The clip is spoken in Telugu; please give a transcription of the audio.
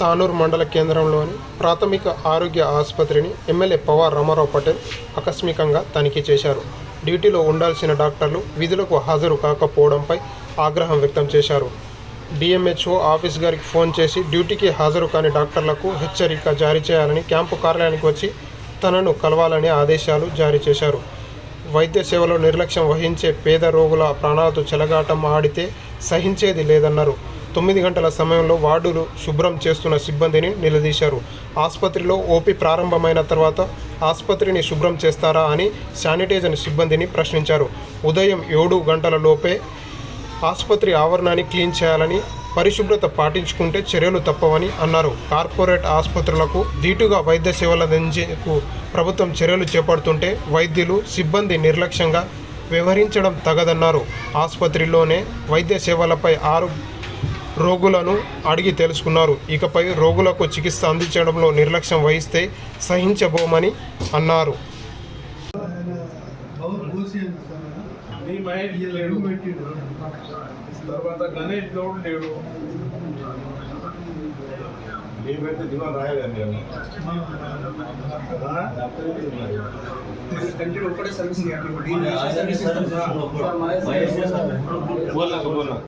తానూరు మండల కేంద్రంలోని ప్రాథమిక ఆరోగ్య ఆసుపత్రిని ఎమ్మెల్యే పవార్ రామారావు పటేల్ ఆకస్మికంగా తనిఖీ చేశారు. డ్యూటీలో ఉండాల్సిన డాక్టర్లు విధులకు హాజరు కాకపోవడంపై ఆగ్రహం వ్యక్తం చేశారు. డిఎంహెచ్ఓ ఆఫీస్ గారికి ఫోన్ చేసి డ్యూటీకి హాజరు కాని డాక్టర్లకు హెచ్చరిక జారీ చేయాలని క్యాంపు కార్యాలయానికి వచ్చి తనను కలవాలని ఆదేశాలు జారీ చేశారు. వైద్య సేవలో నిర్లక్ష్యం వహించే పేద రోగుల ప్రాణాలతో చెలగాటం ఆడితే సహించేది లేదన్నారు. తొమ్మిది గంటల సమయంలో వార్డులు శుభ్రం చేస్తున్న సిబ్బందిని నిలదీశారు. ఆసుపత్రిలో ఓపీ ప్రారంభమైన తర్వాత ఆసుపత్రిని శుభ్రం చేస్తారా అని శానిటైజర్ సిబ్బందిని ప్రశ్నించారు. ఉదయం ఏడు గంటల లోపే ఆసుపత్రి ఆవరణాన్ని క్లీన్ చేయాలని పరిశుభ్రత పాటించుకుంటే చర్యలు తప్పవని అన్నారు. కార్పొరేట్ ఆసుపత్రులకు ధీటుగా వైద్య సేవలు అందించేందుకు ప్రభుత్వం చర్యలు చేపడుతుంటే వైద్యులు సిబ్బంది నిర్లక్ష్యంగా వ్యవహరించడం తగదన్నారు. ఆసుపత్రిలోనే వైద్య సేవలపై ఆరు రోగులను అడిగి తెలుసుకున్నారు. ఇకపై రోగులకు చికిత్స అందించడంలో నిర్లక్ష్యం వహిస్తే సహించబోమని అన్నారు. ఒక్కడే సర్వీస్